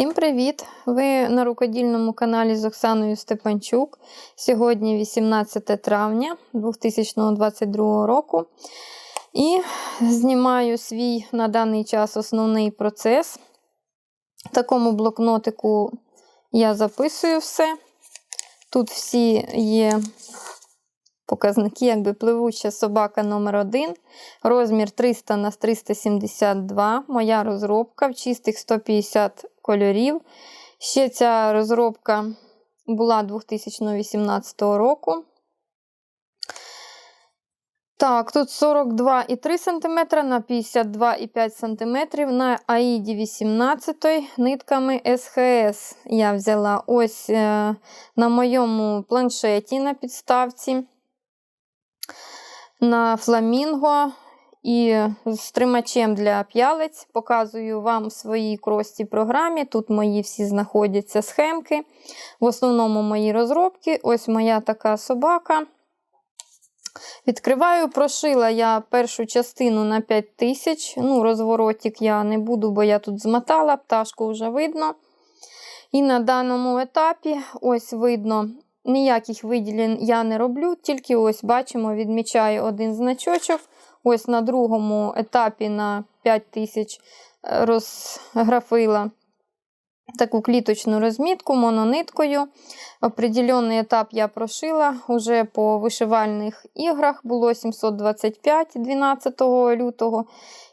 Всім привіт! Ви на рукодільному каналі з Оксаною Степанчук. Сьогодні 18 травня 2022 року. І знімаю свій на даний час основний процес. В такому блокнотику я записую все. Тут всі є показники, якби пливуча собака номер 1 розмір 300 на 372 моя розробка в чистих 150 кольорів. Ще ця розробка була 2018 року. Так, тут 42,3 см на 52,5 см на Аїді 18 нитками СХС я взяла ось е, на моєму планшеті на підставці на фламінго і з тримачем для п'ялиць. Показую вам в своїй крості програмі. Тут мої всі знаходяться схемки. В основному мої розробки. Ось моя така собака. Відкриваю, прошила я першу частину на 5000. Ну, розворотик я не буду, бо я тут змотала, пташку вже видно. І на даному етапі, ось видно, ніяких виділень я не роблю, тільки ось бачимо, відмічаю один значочок. Ось на другому етапі на 5000 розграфила таку кліточну розмітку монониткою. Определенний етап я прошила уже по вишивальних іграх, було 725 12 лютого.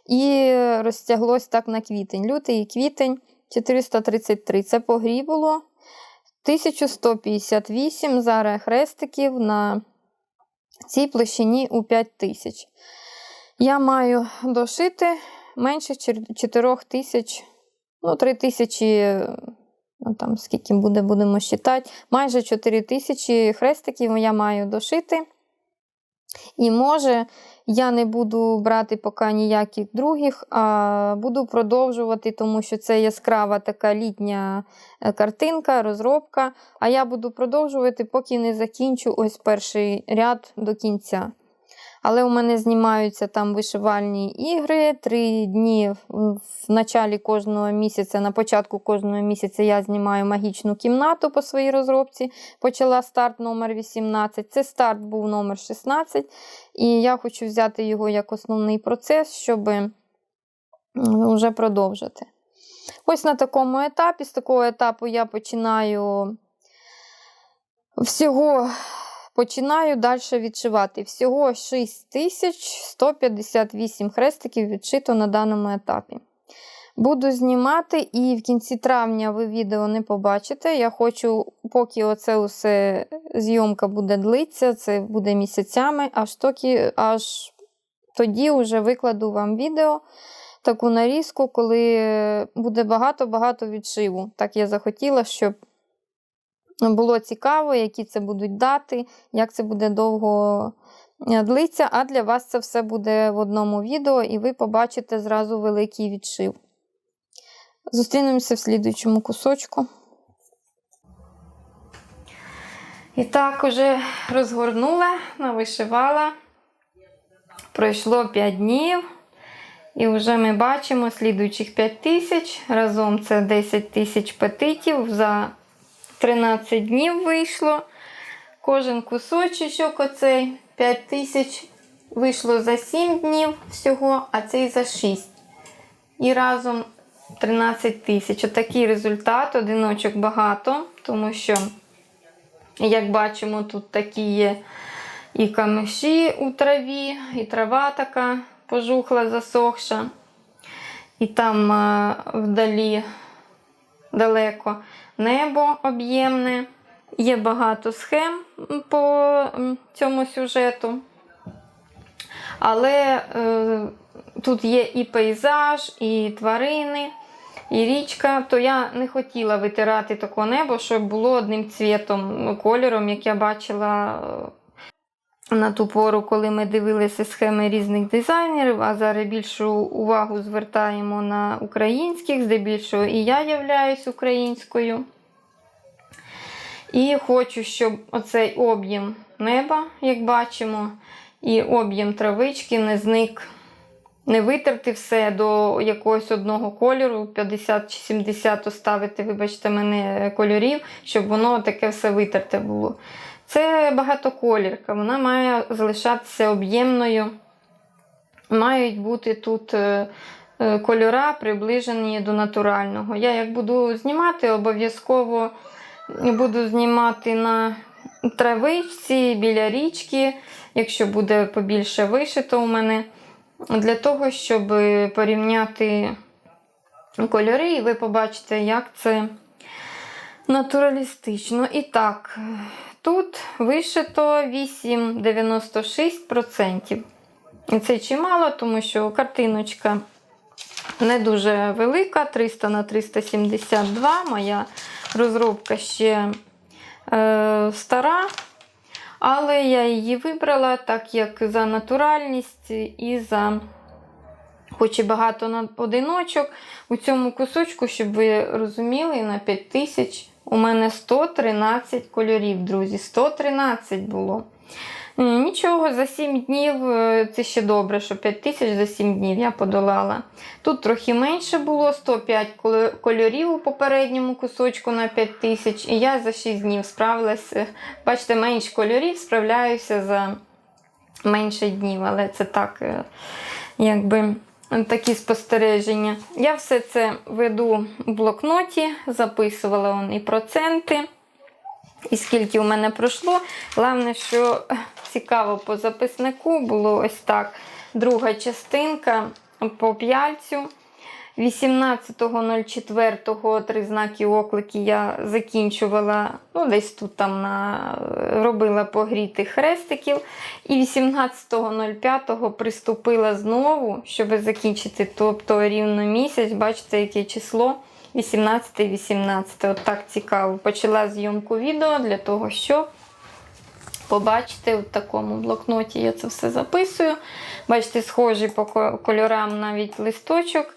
І розтяглось так на квітень. Лютий і квітень 433. Це по грі було. 1158 зараз хрестиків на цій площині у 5000. Я маю дошити менше 4 тисяч, ну, 3 тисячі, ну, там скільки буде, будемо считати, майже 4 тисячі хрестиків я маю дошити. І може, я не буду брати поки ніяких других, а буду продовжувати, тому що це яскрава така літня е, картинка, розробка. А я буду продовжувати, поки не закінчу ось перший ряд до кінця. Але у мене знімаються там вишивальні ігри. Три дні в началі кожного місяця, на початку кожного місяця я знімаю магічну кімнату по своїй розробці. Почала старт номер 18. Це старт був номер 16. І я хочу взяти його як основний процес, щоб вже продовжити. Ось на такому етапі, з такого етапу я починаю всього починаю далі відшивати. Всього 6158 хрестиків відшито на даному етапі. Буду знімати, і в кінці травня ви відео не побачите. Я хочу, поки оце усе зйомка буде длитися, це буде місяцями, аж тоді, аж тоді вже викладу вам відео, таку нарізку, коли буде багато-багато відшиву. Так я захотіла, щоб було цікаво, які це будуть дати, як це буде довго е, длиться, а для вас це все буде в одному відео, і ви побачите зразу великий відшив. Зустрінемося в слідуючому кусочку. І так, уже розгорнула, навишивала. Пройшло 5 днів. І вже ми бачимо слідуючих 5 тисяч. Разом це 10 тисяч петитів за 13 днів вийшло. Кожен кусочок оцей 5 тисяч вийшло за 7 днів всього, а цей за 6. І разом 13 тисяч. Отакий результат, одиночок багато, тому що, як бачимо, тут такі є і камиші у траві, і трава така пожухла, засохша. І там а, вдалі далеко небо об'ємне. Є багато схем по цьому сюжету. Але е, тут є і пейзаж, і тварини, і річка. То я не хотіла витирати таке небо, щоб було одним цвітом, кольором, як я бачила е, на ту пору, коли ми дивилися схеми різних дизайнерів. А зараз більшу увагу звертаємо на українських, здебільшого, і я являюсь українською. І хочу, щоб оцей об'єм неба, як бачимо, і об'єм травички не зник не витерти все до якогось одного кольору, 50 чи 70 оставити, вибачте мене, кольорів, щоб воно таке все витерте було. Це багатоколірка, вона має залишатися об'ємною. Мають бути тут е, е, кольора приближені до натурального. Я як буду знімати, обов'язково буду знімати на травичці біля річки, якщо буде побільше вишито у мене, для того, щоб порівняти кольори, і ви побачите, як це натуралістично. І так, тут вишито 8,96%. І це чимало, тому що картиночка не дуже велика, 300 на 372. Моя розробка ще е, стара. Але я її вибрала так, як за натуральність і за, хоч і багато на одиночок. У цьому кусочку, щоб ви розуміли, на 5000 у мене 113 кольорів, друзі. 113 було. Нічого, за 7 днів е, це ще добре, що 5 тисяч за 7 днів я подолала. Тут трохи менше було 105 кольорів у попередньому кусочку на 5 тисяч, і я за 6 днів справилася. Бачите, менше кольорів справляюся за менше днів, але це так, е, якби. Такі спостереження. Я все це веду в блокноті, записувала он і проценти, і скільки у мене пройшло. Головне, що цікаво по записнику було ось так. Друга частинка по п'яльцю. 18.04 три знаки оклики я закінчувала, ну, десь тут там на, робила погрітих хрестиків. І 18.05 приступила знову, щоб закінчити, тобто рівно місяць, бачите, яке число. 18-18. От так цікаво. Почала зйомку відео для того, щоб побачити в такому блокноті. Я це все записую. Бачите, схожий по кольорам навіть листочок.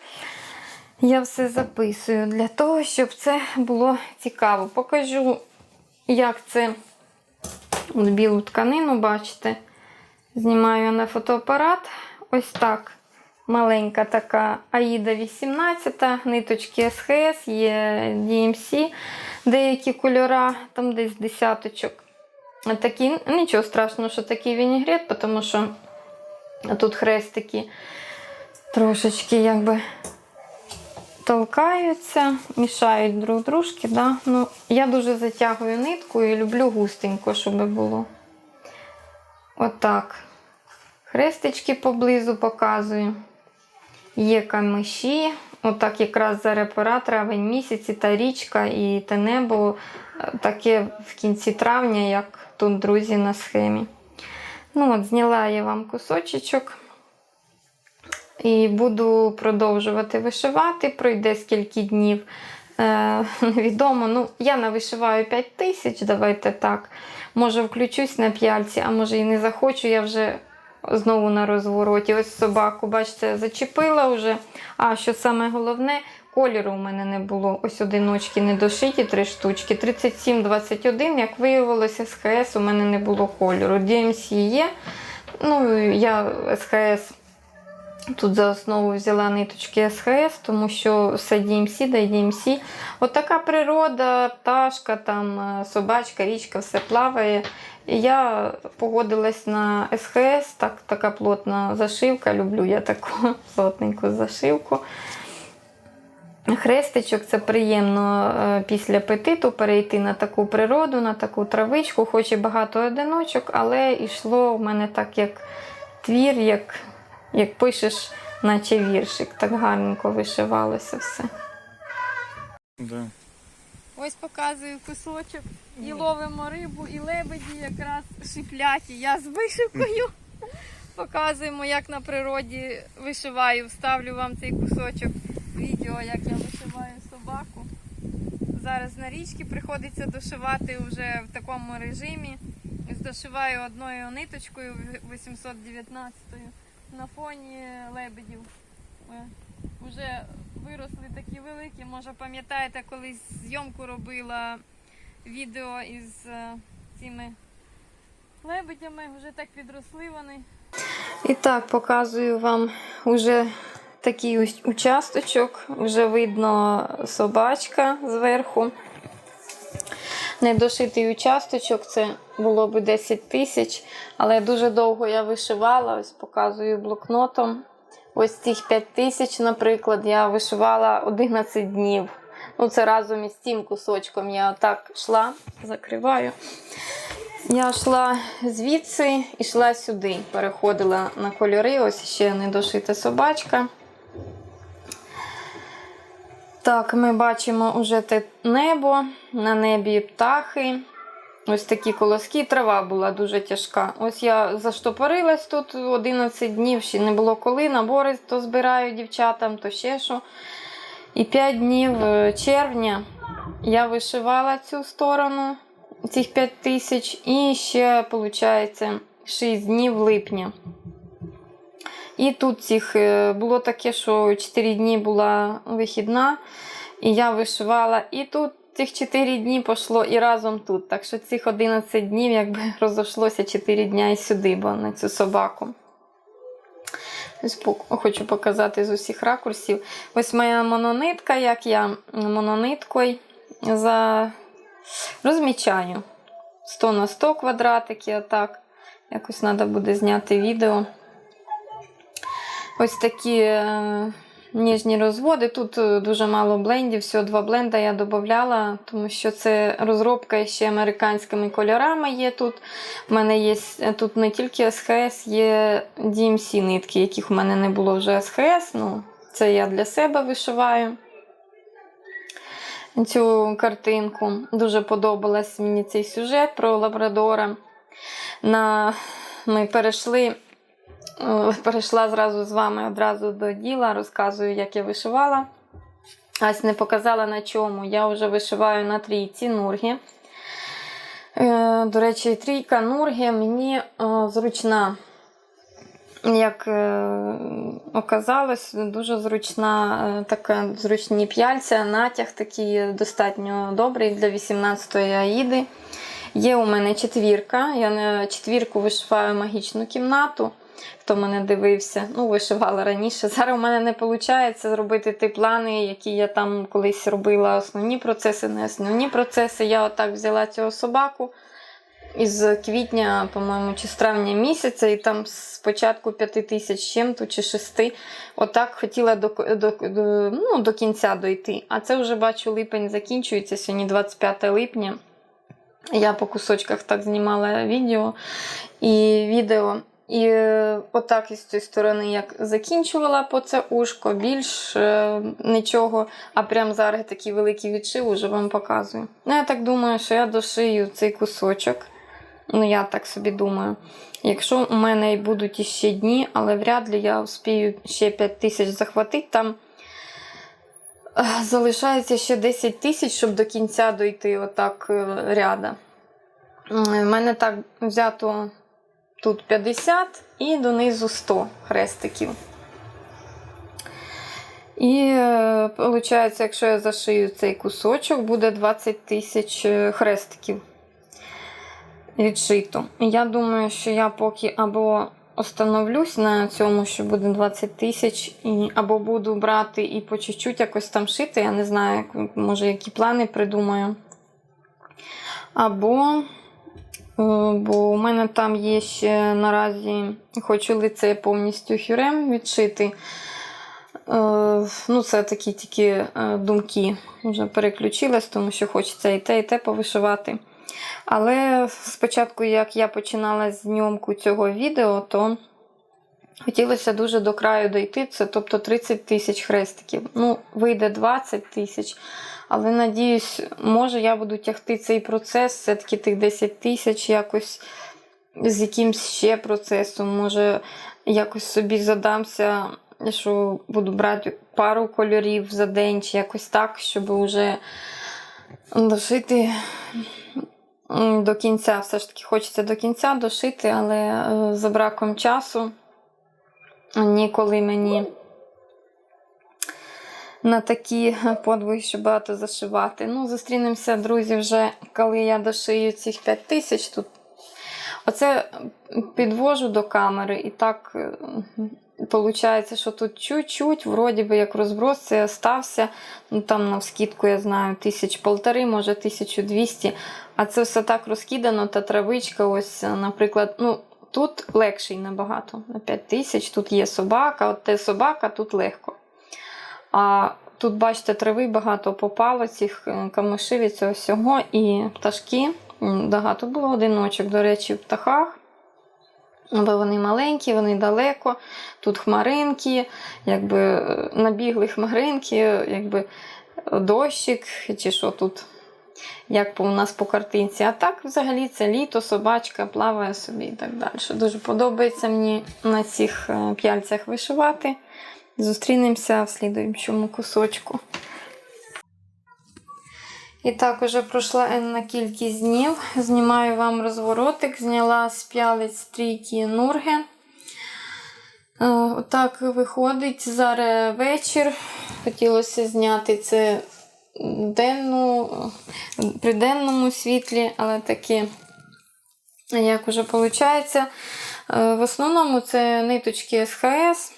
Я все записую для того, щоб це було цікаво. Покажу, як це от білу тканину, бачите. Знімаю на фотоапарат. Ось так. Маленька така Аїда 18, ниточки СХС, є DMC, деякі кольора, там десь десяточок. Такі, нічого страшного, що такий вінігрет, тому що тут хрестики трошечки якби толкаються, мішають друг дружки. Да? Ну, я дуже затягую нитку і люблю густенько, щоб було. Отак. Хрестички поблизу показую. Є камиші. Отак якраз зараз пора, травень місяць, і та річка, і те небо е, таке в кінці травня, як тут, друзі, на схемі. Ну от, Зняла я вам кусочок. І буду продовжувати вишивати. Пройде скільки днів. Е, невідомо. Ну, я навишиваю 5 тисяч, давайте так. Може, включусь на п'яльці, а може і не захочу, я вже знову на розвороті. Ось собаку, бачите, зачепила вже. А що саме головне, кольору у мене не було. Ось одиночки не дошиті, три штучки. 37-21, як виявилося, СХС у мене не було кольору. DMC є. Ну, я СХС. Тут за основу взяла ниточки СХС, тому що все DMC да DMC. От така природа, пташка, там, е, собачка, річка, все плаває. І я погодилась на СХС, так, така плотна зашивка. Люблю я таку плотненьку зашивку. Хрестичок це приємно е, після петиту перейти на таку природу, на таку травичку, хоч і багато одиночок, але йшло в мене так, як твір, як, як пишеш, наче віршик. Так гарненько вишивалося все. Да. Ось показую кусочок. І ловимо рибу, і лебеді якраз шипляті. Я з вишивкою. Показуємо, як на природі вишиваю. Вставлю вам цей кусочок відео, як я вишиваю собаку. Зараз на річці приходиться дошивати вже в такому режимі. Дошиваю одною ниточкою 819 на фоні лебедів. Е, Уже виросли такі великі. Може, пам'ятаєте, колись зйомку робила відео із е, цими лебедями, вже так підросли вони. І так, показую вам уже такий участочок. Вже видно собачка зверху. Недошитий участочок, це було би 10 тисяч, але дуже довго я вишивала, ось показую блокнотом. Ось цих 5 тисяч, наприклад, я вишивала 11 днів. Ну, це разом із цим кусочком я отак йшла, закриваю. Я йшла звідси і йшла сюди, переходила на кольори, ось ще недошита собачка. Так, ми бачимо уже те небо, на небі птахи. Ось такі колоски, трава була дуже тяжка. Ось я заштопорилась тут 11 днів, ще не було коли. Набори то збираю дівчатам, то ще що. І 5 днів е, червня я вишивала цю сторону, цих 5 тисяч, і ще, виходить, 6 днів липня. І тут цих е, було таке, що 4 дні була вихідна, і я вишивала. І тут цих 4 дні пішло і разом тут. Так що цих 11 днів якби розійшлося 4 дня і сюди, бо на цю собаку. Хочу показати з усіх ракурсів. Ось моя мононитка, як я монониткою за... розмічаю 100 на 100 квадратики. Отак. Якось треба буде зняти відео. Ось такі е, ніжні розводи. Тут е, дуже мало блендів, всього два бленда я додавала, тому що це розробка ще американськими кольорами є тут. У мене є тут не тільки СХС, є DMC нитки, яких у мене не було вже СХС. Ну, це я для себе вишиваю. Цю картинку. Дуже подобалась мені цей сюжет про Лабрадора. На... Ми перейшли Е, Перейшла зразу з вами одразу до діла, розказую, як я вишивала. Ось не показала на чому. Я вже вишиваю на трійці нурги. Е, До речі, трійка нурги мені зручна. Як е, оказалось, дуже зручна е, така зручні п'яльця, натяг такий достатньо добрий для 18-ї аїди. Є у мене четвірка. Я на четвірку вишиваю магічну кімнату. Хто мене дивився, ну, вишивала раніше. Зараз у мене не виходить зробити ті плани, які я там колись робила. Основні процеси, не основні процеси. Я отак взяла цього собаку із квітня, по-моєму, чи з травня місяця, і там спочатку 5 тисяч чим-то чи 6. Отак хотіла до, до, до, ну, до кінця дойти. А це вже бачу, липень закінчується. Сьогодні 25 липня. Я по кусочках так знімала відео і відео. І е, отак із цієї сторони, як закінчувала по це ушко, більш е, нічого. А прям зараз такий великий відшив уже вам показую. Ну, я так думаю, що я дошию цей кусочок. Ну, я так собі думаю. Якщо у мене і будуть іще дні, але вряд ли я успію ще 5 тисяч захватити, там е, залишається ще 10 тисяч, щоб до кінця дойти отак е, ряда. У мене так взято тут 50 і донизу 100 хрестиків. І виходить, якщо я зашию цей кусочок, буде 20 тисяч е, хрестиків відшито. Я думаю, що я поки або остановлюсь на цьому, що буде 20 тисяч, або буду брати і по чуть-чуть якось там шити. Я не знаю, може, які плани придумаю. Або Е, Бо у мене там є ще наразі хочу лице повністю хюрем відшити. Е, Ну, це такі тільки е, думки. Вже переключилась, тому що хочеться і те, і те повишивати. Але спочатку, як я починала зйомку цього відео, то хотілося дуже до краю дойти. Це тобто 30 тисяч хрестиків. Ну, вийде 20 тисяч. Але надіюсь, може я буду тягти цей процес, все-таки тих 10 тисяч якось з якимсь ще процесом. Може, якось собі задамся, що буду брати пару кольорів за день, чи якось так, щоб вже дошити до кінця. Все ж таки хочеться до кінця дошити, але е, за браком часу ніколи мені на такі подвиги, що багато зашивати. Ну, зустрінемося, друзі, вже коли я дошию цих 5 тисяч. Тут Оце підвожу до камери, і так виходить, що тут чуть-чуть, вроді би як розброс, це стався. Ну там навскідку, я знаю, тисяч полтори, може 1200. А це все так розкидано, та травичка, ось, наприклад, ну. Тут легший набагато на 5 тисяч. Тут є собака, от те собака, тут легко. А тут, бачите, трави багато попало, цих е, камишів і цього всього, і пташки. Багато було одиночок, до речі, в птахах. Бо вони маленькі, вони далеко. Тут хмаринки, якби е, набігли хмаринки, якби дощик, чи що тут, як у нас по картинці. А так, взагалі, це літо, собачка плаває собі і так далі. Дуже подобається мені на цих е, п'яльцях вишивати. Зустрінемося в слідуючому кусочку. І так, уже пройшла енна кількість днів. Знімаю вам розворотик, зняла з п'ялиць стрійки Нурге. Е, Отак виходить. Зараз вечір. Хотілося зняти це денну, при денному світлі, але таки, як уже виходить. В основному це ниточки СХС.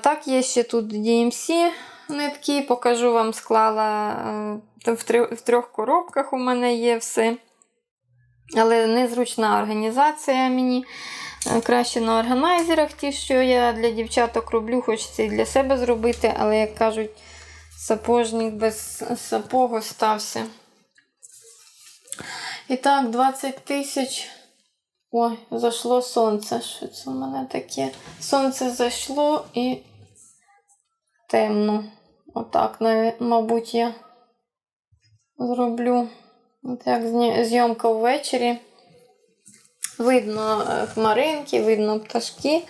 Так, є ще тут DMC нитки, покажу вам, склала е, в, трьох, коробках у мене є все. Але незручна організація мені. Е, Краще на органайзерах, ті, що я для дівчаток роблю, хочеться і для себе зробити, але, як кажуть, сапожник без сапогу стався. І так, 20 тисяч. Ой, зайшло сонце. Що це у мене таке? Сонце зайшло і темно. Отак, мабуть, я зроблю. От як зйомка ввечері. Видно е, хмаринки, видно пташки.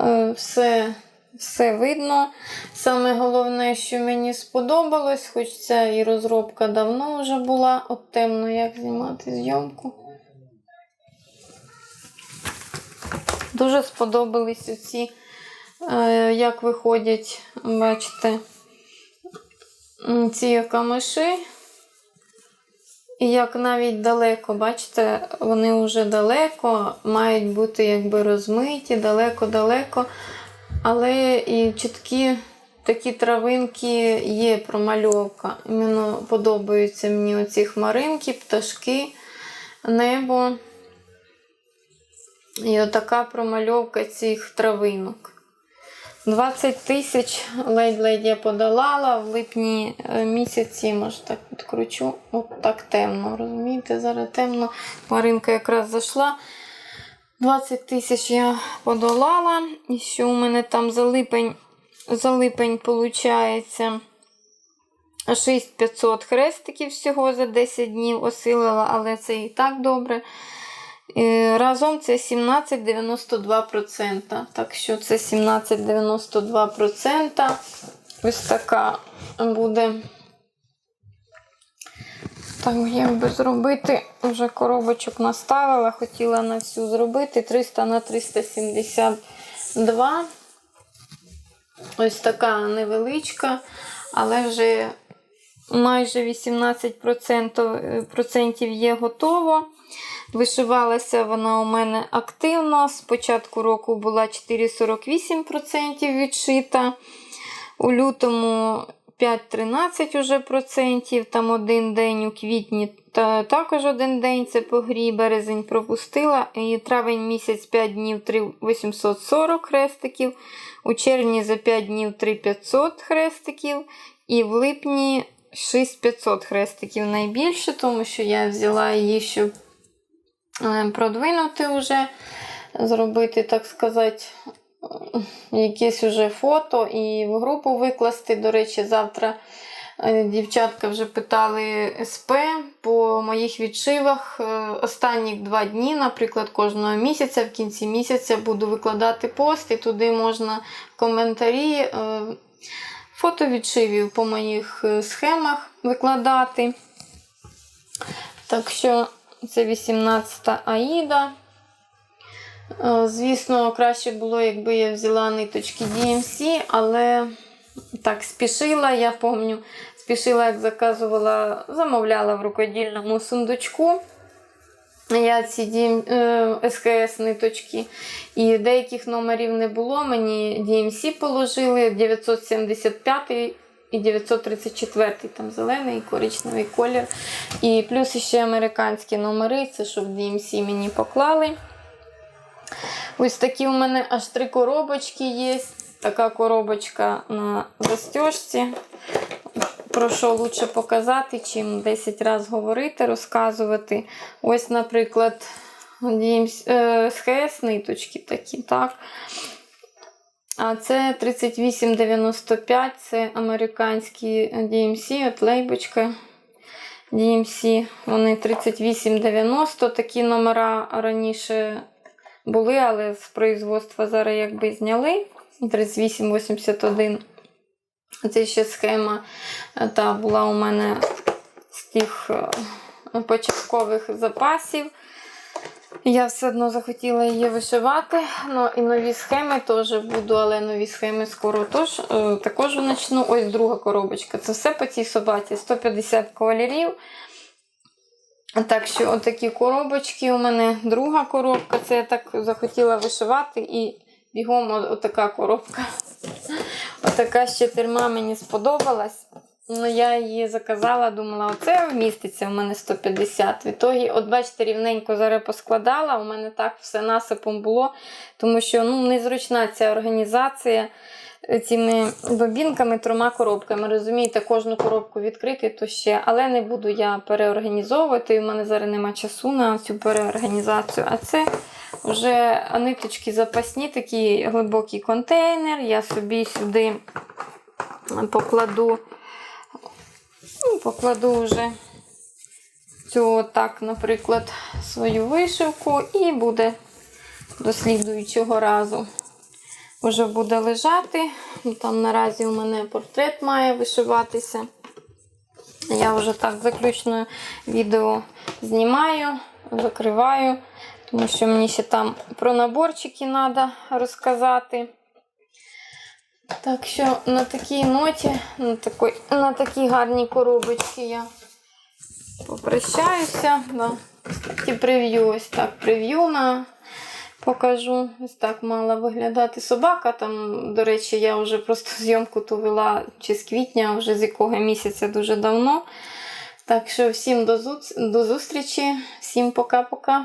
Е, Все, все видно. Саме головне, що мені сподобалось, хоч це і розробка давно вже була. От темно, як знімати зйомку. Дуже сподобались оці, е, як виходять, бачите, ці камиші. І як навіть далеко, бачите, вони вже далеко, мають бути якби розмиті, далеко-далеко. Але і чіткі такі травинки є промальовка. Іменно подобаються мені оці хмаринки, пташки, небо. І отака промальовка цих травинок. 20 тисяч ледь-ледь я подолала в липні е, місяці, може так відкручу. От так темно, розумієте? Зараз темно. Маринка якраз зайшла. 20 тисяч я подолала. І що у мене там за липень, за липень виходить 6500 хрестиків всього за 10 днів осилила, але це і так добре. Е, Разом це 17,92%. Так що це 17,92%. Ось така буде. Так, як би зробити, вже коробочок наставила, хотіла на всю зробити 300 на 372. Ось така невеличка, але вже майже 18% є готово. Вишивалася вона у мене активно. З початку року була 4,48% відшита. У лютому 5-13 уже процентів, там один день у квітні, та також один день це по грі, березень пропустила. І травень місяць 5 днів 3,840 хрестиків, у червні за 5 днів 3,500 хрестиків, і в липні 6500 хрестиків найбільше, тому що я взяла її, щоб е, продвинути вже, зробити, так сказати, якесь уже фото і в групу викласти. До речі, завтра е, дівчатка вже питали СП по моїх відшивах. Е, Останні два дні, наприклад, кожного місяця, в кінці місяця буду викладати пост, і туди можна коментарі. е, Фото відшивів по моїх схемах викладати. Так що це 18 Аїда. Е, Звісно, краще було, якби я взяла ниточки DMC, але так спішила, я пам'ятаю, спішила, як заказувала, замовляла в рукодільному сундучку. Я ці е, СКС ниточки. І деяких номерів не було. Мені DMC положили 975 і 934 там зелений коричневий колір. І плюс ще американські номери, це що в DMC мені поклали. Ось такі у мене аж три коробочки є. Така коробочка на застежці. Про що лучше показати, чим 10 разів говорити, розказувати. Ось, наприклад, е, СХС ниточки такі, так. А це 3895, це американські DMC, от лейбочка DMC. Вони 3890, такі номера раніше були, але з производства зараз якби зняли. 3881. Це ще схема е, та була у мене з тих е, початкових запасів. Я все одно захотіла її вишивати. Ну і нові схеми теж буду, але нові схеми скоро тож, е, також почну. Ось друга коробочка. Це все по цій собаці. 150 кавалерів. Так що, отакі коробочки у мене друга коробка. Це я так захотіла вишивати і бігом от- отака коробка. Отака з чотирма мені сподобалась. Ну, я її заказала, думала, оце вміститься у мене 150. В ітогі, от бачите, рівненько зараз поскладала. У мене так все насипом було, тому що ну, незручна ця організація цими бобінками, трьома коробками. Розумієте, кожну коробку відкрити, то ще. Але не буду я переорганізовувати. У мене зараз нема часу на цю переорганізацію. А це вже ниточки запасні, такий глибокий контейнер. Я собі сюди покладу, ну, покладу вже цю, так, наприклад, свою вишивку, і буде до слідуючого разу. Вже буде лежати. Ну, Там наразі у мене портрет має вишиватися. Я вже так заключне відео знімаю, закриваю, тому що мені ще там про наборчики треба розказати. Так що на такій ноті, на, такій, на такій гарній коробочці я попрощаюся. Да. І прев'ю, ось так прев'ю на покажу. Ось так мала виглядати собака. Там, до речі, я вже просто зйомку ту вела чи з квітня, вже з якого місяця дуже давно. Так що всім до, зу- до зустрічі, всім пока-пока.